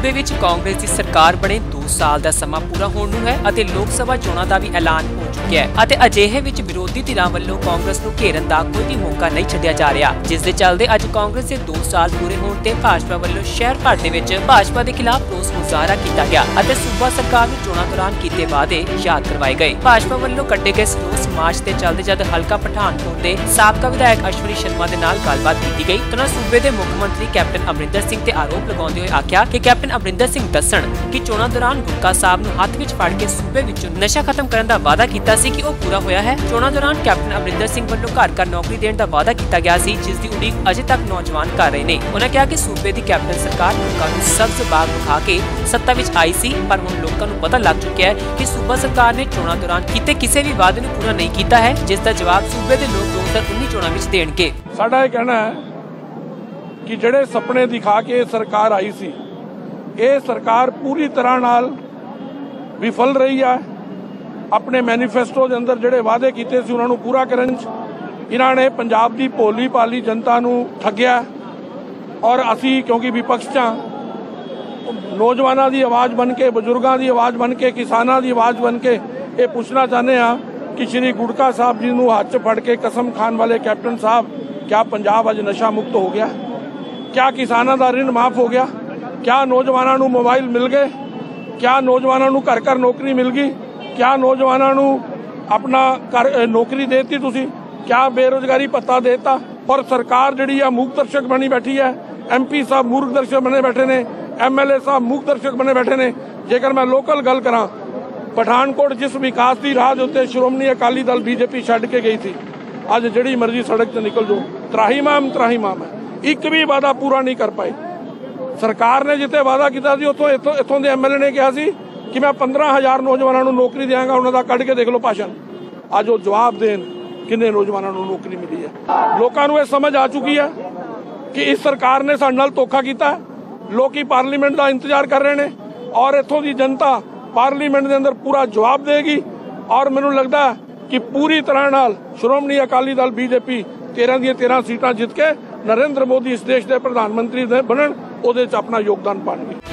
ਸੂਬੇ ਵਿੱਚ ਕਾਂਗਰਸ ਦੀ ਸਰਕਾਰ ਬਣੇ 2 ਸਾਲ ਦਾ ਸਮਾਂ ਪੂਰਾ ਹੋਣ ਨੂੰ ਹੈ ਅਤੇ ਲੋਕ ਸਭਾ ਚੋਣਾਂ ਦਾ ਵੀ ਐਲਾਨ ਹੋ ਚੁੱਕਿਆ ਹੈ ਅਤੇ ਅਜਿਹੇ ਵਿੱਚ ਵਿਰੋਧੀ ਧਿਰਾਂ ਵੱਲੋਂ ਕਾਂਗਰਸ ਨੂੰ ਘੇਰਨ ਦਾ ਕੋਈ ਵੀ ਮੌਕਾ ਨਹੀਂ ਛੱਡਿਆ ਜਾ ਰਿਹਾ। ਜਿਸ ਦੇ ਚੱਲਦੇ ਅੱਜ ਕਾਂਗਰਸ ਦੇ 2 ਸਾਲ ਪੂਰੇ ਹੋਣ ਤੇ ਭਾਜਪਾ ਵੱਲੋਂ ਸ਼ਹਿਰ ਭਰ ਦੇ ਵਿੱਚ ਭਾਜਪਾ ਦੇ ਖਿਲਾਫ ਰੋਸ ਮੁਜ਼ਾਹਰਾ ਕੀਤਾ ਗਿਆ ਅਤੇ ਸੂਬਾ ਸਰਕਾਰ ਨੂੰ ਚੋਣਾਂ ਦੌਰਾਨ ਕੀਤੇ ਵਾਅਦੇ ਯਾਦ ਕਰਵਾਏ ਗਏ। ਭਾਜਪਾ ਵੱਲੋਂ ਕੱਢੇ ਗਏ ਰੋਸ ਮਾਰਚ ਤੇ ਚੱਲਦੇ ਜਦ ਹਲਕਾ ਪਠਾਨਕੋਟ ਦੇ ਸਾਬਕਾ ਵਿਧਾਇਕ ਅਸ਼ਵਨੀ ਸ਼ਰਮਾ ਦੇ ਨਾਲ ਗੱਲਬਾਤ ਕੀਤੀ ਗਈ। ਤਾਂ ਸੂਬੇ ਦੇ ਮੁੱਖ ਮੰਤਰੀ ਕੈਪਟਨ ਅਮਰਿੰਦਰ ਸਿੰਘ ਤੇ ਆਰੋਪ ਲਗਾਉਂਦੇ ਹੋਏ ਆਖਿਆ ਕਿ ਕੈਪਟਨ ਅਮਰਿੰਦਰ ਸਿੰਘ ਦੱਸਣ ਕਿ ਚੋਣਾਂ ਦੌਰਾਨ ਗੁਟਕਾ ਸਾਹਿਬ ਨੂੰ ਹੱਥ ਵਿੱਚ ਫੜ ਕੇ ਸੂਬੇ ਵਿੱਚੋਂ ਨਸ਼ਾ ਖਤਮ ਕਰਨ ਦਾ ਵਾਅਦਾ ਕੀਤਾ ਸੀ ਕਿ ਉਹ ਪੂਰਾ ਹੋਇਆ ਹੈ। ਚੋਣਾਂ ਦੌਰਾਨ ਕੈਪਟਨ ਅਮਰਿੰਦਰ ਸਿੰਘ ਵੱਲੋਂ ਘਰ ਘਰ ਨੌਕਰੀ ਦੇਣ ਦਾ ਵਾਅਦਾ ਕੀਤਾ ਗਿਆ ਸੀ, ਜਿਸ ਦੀ ਉਡੀਕ ਅਜੇ ਤੱਕ ਨੌਜਵਾਨ ਕਰ ਰਹੇ ਨੇ। ਉਹਨਾਂ ਕਿਹਾ ਕਿ ਸੂਬੇ ਦੀ ਕੈਪਟਨ ਸਰਕਾਰ ਲੋਕਾਂ ਨੂੰ ਸਬਜ਼ ਬਾਗ ਵਿਖਾ ਕੇ ਸੱਤਾ ਵਿੱਚ ਆਈ ਸੀ, ਪਰ ਹੁਣ ਲੋਕਾਂ ਨੂੰ ਪਤਾ ਲੱਗ ਚੁੱਕਿਆ ਹੈ ਕਿ ਸੂਬਾ ਸਰਕਾਰ ਨੇ ਚੋਣਾਂ ਦੌਰਾਨ ਕੀਤੇ ਕਿਸੇ ਵੀ ਵਾਅਦੇ ਨੂੰ ਪੂਰਾ ਨਹੀਂ ਕੀਤਾ ਹੈ, ਜਿਸ ਦਾ ਜਵਾਬ ਸੂਬੇ ਦੇ ਲੋਕ 2019 ਚੋਣਾਂ ਵਿੱਚ ਦੇਣਗੇ। ਸਾਡਾ ਇਹ ਕਹਿਣਾ ਹੈ ਕਿ ਜਿਹੜੇ ਸੁਪਨੇ ਦਿਖਾ ਕੇ ਸਰਕਾਰ ਆਈ ਸੀ ਇਹ ਸਰਕਾਰ ਪੂਰੀ ਤਰ੍ਹਾਂ ਨਾਲ ਵਿਫਲ ਰਹੀ ਹੈ ਆਪਣੇ ਮੈਨੀਫੈਸਟੋ ਦੇ ਅੰਦਰ ਜਿਹੜੇ ਵਾਅਦੇ ਕੀਤੇ ਸੀ, ਉਹਨਾਂ ਨੂੰ ਪੂਰਾ ਕਰਨ 'ਚ ਇਹਨਾਂ ਨੇ ਪੰਜਾਬ ਦੀ ਭੋਲੀ ਭਾਲੀ ਜਨਤਾ ਨੂੰ ਠੱਗਿਆ। ਔਰ ਅਸੀਂ ਕਿਉਂਕਿ ਵਿਪਕਸ਼ 'ਚ ਨੌਜਵਾਨਾਂ ਦੀ ਆਵਾਜ਼ ਬਣ ਕੇ, ਬਜ਼ੁਰਗਾਂ ਦੀ ਆਵਾਜ਼ ਬਣ ਕੇ, ਕਿਸਾਨਾਂ ਦੀ ਆਵਾਜ਼ ਬਣ ਕੇ ਇਹ ਪੁੱਛਣਾ ਚਾਹੁੰਦੇ ਹਾਂ ਕਿ ਸ਼੍ਰੀ ਗੁੜਕਾ ਸਾਹਿਬ ਜੀ ਨੂੰ ਹੱਥ 'ਚ ਫੜ ਕੇ ਕਸਮ ਖਾਨ ਵਾਲੇ ਕੈਪਟਨ ਸਾਹਿਬ, ਕਿਆ ਪੰਜਾਬ ਅੱਜ ਨਸ਼ਾ ਮੁਕਤ ਹੋ ਗਿਆ? ਕਿਆ ਕਿਸਾਨਾਂ ਦਾ ਰਿਣ ਮਾਫ ਹੋ ਗਿਆ? ਕਿਆ ਨੌਜਵਾਨਾਂ ਨੂੰ ਮੋਬਾਈਲ ਮਿਲ ਗਏ? ਕਿਆ ਨੌਜਵਾਨਾਂ ਨੂੰ ਘਰ ਘਰ ਨੌਕਰੀ ਮਿਲ ਗਈ? ਕਿਆ ਨੌਜਵਾਨਾਂ ਨੂੰ ਆਪਣਾ ਘਰ ਅ, ਨੌਕਰੀ ਦੇਤੀ ਤੁਸੀਂ? ਕਿਆ ਬੇਰੋਜ਼ਗਾਰੀ ਭੱਤਾ ਦੇਤਾ? ਔਰ ਸਰਕਾਰ ਜਿਹੜੀ ਆ ਮੂਕ ਦਰਸ਼ਕ ਬਣੀ ਬੈਠੀ ਹੈ। ਐਮਪੀ ਸਾਹਿਬ ਮੂਰਖ ਦਰਸ਼ਕ ਬਣੇ ਬੈਠੇ ਨੇ। ਐਮਐਲਏ ਸਾਹਿਬ ਮੂਕ ਦਰਸ਼ਕ ਬਣੇ ਬੈਠੇ ਨੇ। ਜੇਕਰ ਮੈਂ ਲੋਕਲ ਗੱਲ ਕਰਾਂ ਪਠਾਨਕੋਟ ਜਿਸ ਵਿਕਾਸ ਦੀ ਰਾਹ ਦੇ ਉੱਤੇ ਸ਼੍ਰੋਮਣੀ ਅਕਾਲੀ ਦਲ ਬੀਜੇਪੀ ਛੱਡ ਕੇ ਗਈ ਸੀ ਅੱਜ ਜਿਹੜੀ ਮਰਜ਼ੀ ਸੜਕ ਤੇ ਨਿਕਲ ਜੋ ਤਰਾਹੀਮਾਮ ਤਰਾਹੀਮਾਮ ਹੈ। ਇੱਕ ਵੀ ਵਾਅਦਾ ਪੂਰਾ ਨਹੀਂ ਕਰ ਪਾਏ। ਸਰਕਾਰ ਨੇ ਜਿੱਤੇ ਵਾਅਦਾ ਕੀਤਾ ਸੀ, ਉੱਥੋਂ ਇੱਥੋਂ ਇੱਥੋਂ ਦੇ ਐਮਐਲਏ ਨੇ ਕਿਹਾ ਸੀ ਕਿ ਮੈਂ 15000 ਨੌਜਵਾਨਾਂ ਨੂੰ ਨੌਕਰੀ ਦਿਆਂਗਾ, ਉਹਨਾਂ ਦਾ ਕੱਢ ਕੇ ਦੇਖ ਲਓ ਭਾਸ਼ਣ। ਅੱਜ ਉਹ ਜਵਾਬ ਦੇਣ ਕਿੰਨੇ ਨੌਜਵਾਨਾਂ ਨੂੰ ਨੌਕਰੀ ਮਿਲੀ ਹੈ। ਲੋਕਾਂ ਨੂੰ ਇਹ ਸਮਝ ਆ ਚੁੱਕੀ ਹੈ ਕਿ ਇਸ ਸਰਕਾਰ ਨੇ ਸਾਡੇ ਨਾਲ ਧੋਖਾ ਕੀਤਾ। ਹੈ। ਲੋਕੀ ਪਾਰਲੀਮੈਂਟ ਦਾ ਇੰਤਜ਼ਾਰ ਕਰ ਰਹੇ ਨੇ ਔਰ ਇੱਥੋਂ ਦੀ ਜਨਤਾ ਪਾਰਲੀਮੈਂਟ ਦੇ ਅੰਦਰ ਪੂਰਾ ਜਵਾਬ ਦੇਗੀ ਔਰ ਮੈਨੂੰ ਲੱਗਦਾ ਕਿ ਪੂਰੀ ਤਰ੍ਹਾਂ ਨਾਲ ਸ਼੍ਰੋਮਣੀ ਅਕਾਲੀ ਦਲ, ਬੀਜੇਪੀ 13 ਦੀਆਂ 13 ਸੀਟਾਂ ਜਿੱਤ ਕੇ ਨਰਿੰਦਰ ਮੋਦੀ ਇਸ ਦੇਸ਼ ਦੇ ਪ੍ਰਧਾਨ ਮੰਤਰੀ ਬਣਨ ਉਹਦੇ 'ਚ ਆਪਣਾ ਯੋਗਦਾਨ ਪਾਣਗੇ